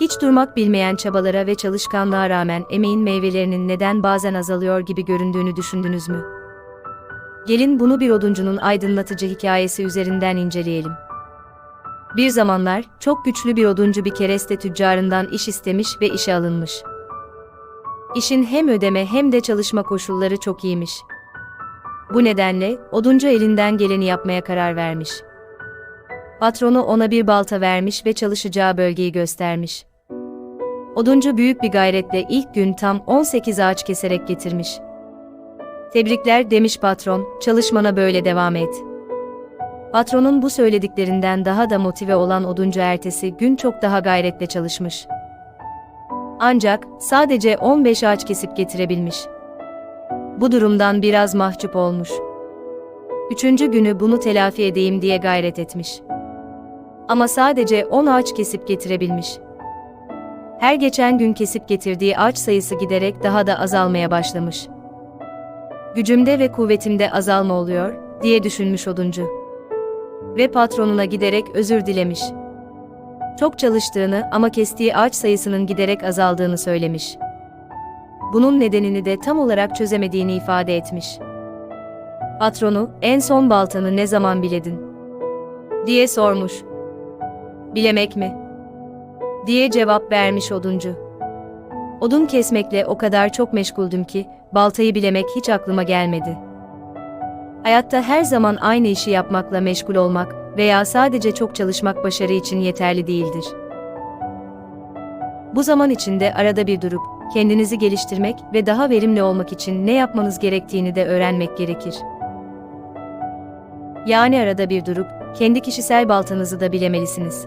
Hiç durmak bilmeyen çabalara ve çalışkanlığa rağmen emeğin meyvelerinin neden bazen azalıyor gibi göründüğünü düşündünüz mü? Gelin bunu bir oduncunun aydınlatıcı hikayesi üzerinden inceleyelim. Bir zamanlar çok güçlü bir oduncu bir kereste tüccarından iş istemiş ve işe alınmış. İşin hem ödeme hem de çalışma koşulları çok iyiymiş. Bu nedenle oduncu elinden geleni yapmaya karar vermiş. Patronu ona bir balta vermiş ve çalışacağı bölgeyi göstermiş. Oduncu büyük bir gayretle ilk gün tam 18 ağaç keserek getirmiş. Tebrikler demiş patron, çalışmana böyle devam et. Patronun bu söylediklerinden daha da motive olan oduncu ertesi gün çok daha gayretle çalışmış. Ancak sadece 15 ağaç kesip getirebilmiş. Bu durumdan biraz mahcup olmuş. Üçüncü günü bunu telafi edeyim diye gayret etmiş. Ama sadece 10 ağaç kesip getirebilmiş. Her geçen gün kesip getirdiği ağaç sayısı giderek daha da azalmaya başlamış. Gücümde ve kuvvetimde azalma oluyor, diye düşünmüş oduncu. Ve patronuna giderek özür dilemiş. Çok çalıştığını ama kestiği ağaç sayısının giderek azaldığını söylemiş. Bunun nedenini de tam olarak çözemediğini ifade etmiş. Patronu, en son baltanı ne zaman biledin? diye sormuş. Bilemek mi? Diye cevap vermiş oduncu. Odun kesmekle o kadar çok meşguldüm ki, baltayı bilemek hiç aklıma gelmedi. Hayatta her zaman aynı işi yapmakla meşgul olmak veya sadece çok çalışmak başarı için yeterli değildir. Bu zaman içinde arada bir durup, kendinizi geliştirmek ve daha verimli olmak için ne yapmanız gerektiğini de öğrenmek gerekir. Yani arada bir durup, kendi kişisel baltanızı da bilemelisiniz.